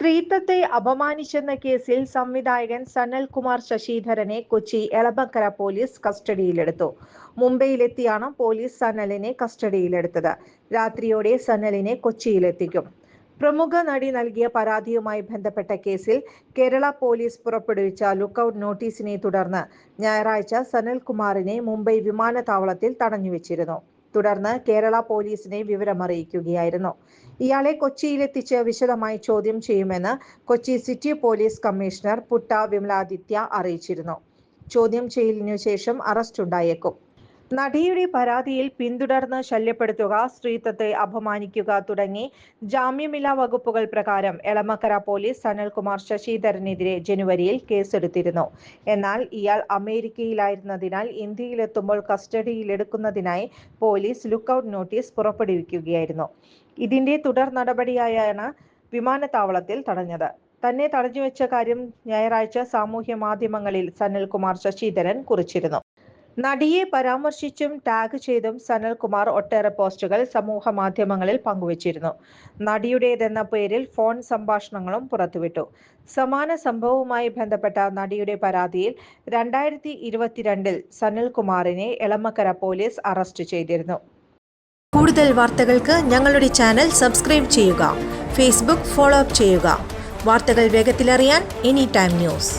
സ്ത്രീത്വത്തെ അപമാനിച്ചെന്ന കേസിൽ സംവിധായകൻ സനൽ കുമാർ ശശിധരനെ കൊച്ചി എളബക്കര പോലീസ് കസ്റ്റഡിയിലെടുത്തു. മുംബൈയിലെത്തിയാണ് പോലീസ് സനലിനെ കസ്റ്റഡിയിലെടുത്തത്. രാത്രിയോടെ സനലിനെ കൊച്ചിയിലെത്തിക്കും. പ്രമുഖ നടി നൽകിയ പരാതിയുമായി ബന്ധപ്പെട്ട കേസിൽ കേരള പോലീസ് പുറപ്പെടുവിച്ച ലുക്കൌട്ട് നോട്ടീസിനെ തുടർന്ന് ഞായറാഴ്ച സനൽകുമാറിനെ മുംബൈ വിമാനത്താവളത്തിൽ തടഞ്ഞുവെച്ചിരുന്നു തുടർന്ന് കേരള പോലീസിനെ വിവരമറിയിക്കുകയായിരുന്നു. ഇയാളെ കൊച്ചിയിലെത്തിച്ച് വിശദമായി ചോദ്യം ചെയ്യുമെന്ന് Kochi city police commissioner Putta Vimaladitya അറിയിച്ചിരുന്നു. ചോദ്യം ചെയ്യലിനു ശേഷം അറസ്റ്റ് ഉണ്ടായേക്കും നടിയുടെ പരാതിയിൽ പിന്തുടർന്ന് ശല്യപ്പെടുത്തുക സ്ത്രീത്വത്തെ അപമാനിക്കുക തുടങ്ങി ജാമ്യമില്ലാ വകുപ്പുകൾ പ്രകാരം എളമക്കര പോലീസ് സനൽകുമാർ ശശിധരനെതിരെ ജനുവരിയിൽ കേസെടുത്തിരുന്നു. എന്നാൽ ഇയാൾ അമേരിക്കയിലായിരുന്നതിനാൽ ഇന്ത്യയിലെത്തുമ്പോൾ കസ്റ്റഡിയിലെടുക്കുന്നതിനായി പോലീസ് ലുക്കൌട്ട് നോട്ടീസ് പുറപ്പെടുവിക്കുകയായിരുന്നു. ഇതിന്റെ തുടർ നടപടിയായാണ് വിമാനത്താവളത്തിൽ തടഞ്ഞത്. തന്നെ തടഞ്ഞുവെച്ച കാര്യം ഞായറാഴ്ച സാമൂഹ്യ മാധ്യമങ്ങളിൽ സനൽകുമാർ ശശിധരൻ കുറിച്ചിരുന്നു. നടിയെ പരാമർശിച്ചും ടാഗ് ചെയ്തും സനൽകുമാർ ഒട്ടേറെ പോസ്റ്റുകൾ സമൂഹ മാധ്യമങ്ങളിൽ പങ്കുവച്ചിരുന്നു. നടിയുടേതെന്ന പേരിൽ ഫോൺ സംഭാഷണങ്ങളും പുറത്തുവിട്ടു. സമാന സംഭവവുമായി ബന്ധപ്പെട്ട നടിയുടെ പരാതിയിൽ രണ്ടായിരത്തി ഇരുപത്തിരണ്ടിൽ സനൽകുമാറിനെ എളമക്കര പോലീസ് അറസ്റ്റ് ചെയ്തിരുന്നു. കൂടുതൽ വാർത്തകൾക്ക് ഞങ്ങളുടെ ചാനൽ സബ്സ്ക്രൈബ് ചെയ്യുക. ഫേസ്ബുക്ക് ഫോളോ അപ്പ് ചെയ്യുക. വാർത്തകൾ വേഗത്തിലറിയാൻ എനി ടൈം ന്യൂസ്.